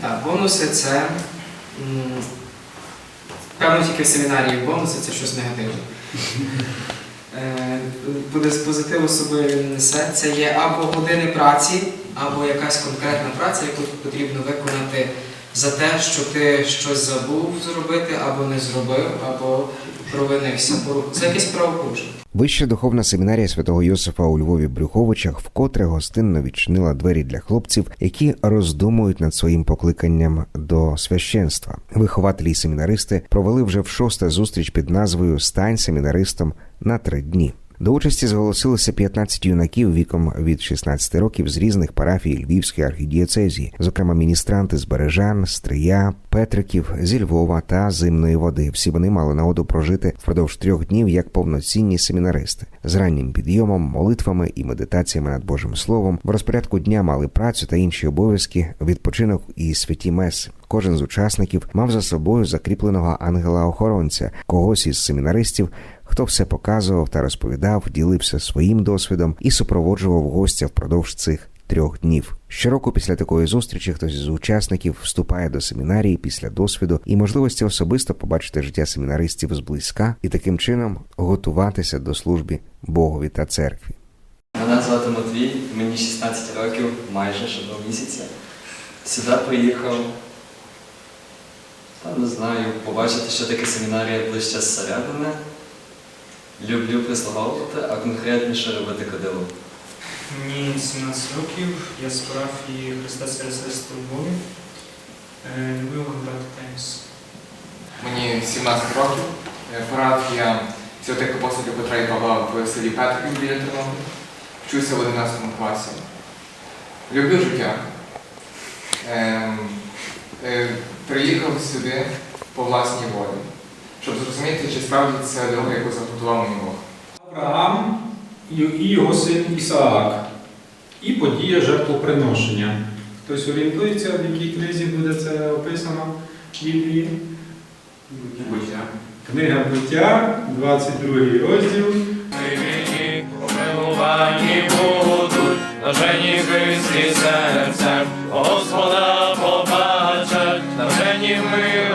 Так, бонуси це. Певно, тільки в семінарії бонуси це щось негативне. Е, Буде з позитиву собою він несе. Це є або години праці, або якась конкретна праця, яку потрібно виконати за те, що ти щось забув зробити, або не зробив, або провинився. За якесь правопорушення. Вища духовна семінарія святого Йосифа у Львові Брюховичах вкотре гостинно відчинила двері для хлопців, які роздумують над своїм покликанням до священства. Вихователі й семінаристи провели вже в шосте зустріч під назвою Стань семінаристом на три дні. До участі зголосилося 15 юнаків віком від 16 років з різних парафій Львівської архідієцезії, зокрема міністранти з Бережан, Стрия, Петриків, зі Львова та Зимної води. Всі вони мали нагоду прожити впродовж трьох днів як повноцінні семінаристи з раннім підйомом, молитвами і медитаціями над Божим Словом. В розпорядку дня мали працю та інші обов'язки, відпочинок і святі меси. Кожен з учасників мав за собою закріпленого ангела-охоронця, когось із семінаристів, хто все показував та розповідав, ділився своїм досвідом і супроводжував гостя впродовж цих трьох днів. Щороку після такої зустрічі хтось із учасників вступає до семінарії після досвіду і можливості особисто побачити життя семінаристів зблизька і таким чином готуватися до служби Богові та церкві. Мене звати Матвій, мені 16 років, майже ще два місяці. Сюди приїхав, та не знаю, побачити, що таке семінарія ближче зсередини. Люблю прислуговувати, а конкретніше робити кадило. Мені 17 років, я з парафії Христа Сересерства у Львові. Люблю грати теніс. Мені 17 років. Е, Парафія святих апостолів Петра і Павла в селі Петриків біля Тернополя. Вчуся в 11 класі. Люблю життя. Ем, е, приїхав сюди по власній волі, щоб зрозуміти, чи справді це дорога, яку запутував мій Бог. Авраам і його син Ісаак, і подія жертвоприношення. Хтось орієнтується, в якій книзі буде це описано в Біблії? Буття. Книга буття, 22 розділ. Помилувані будуть, блажені христі серцем, Господа побачать, блажені ми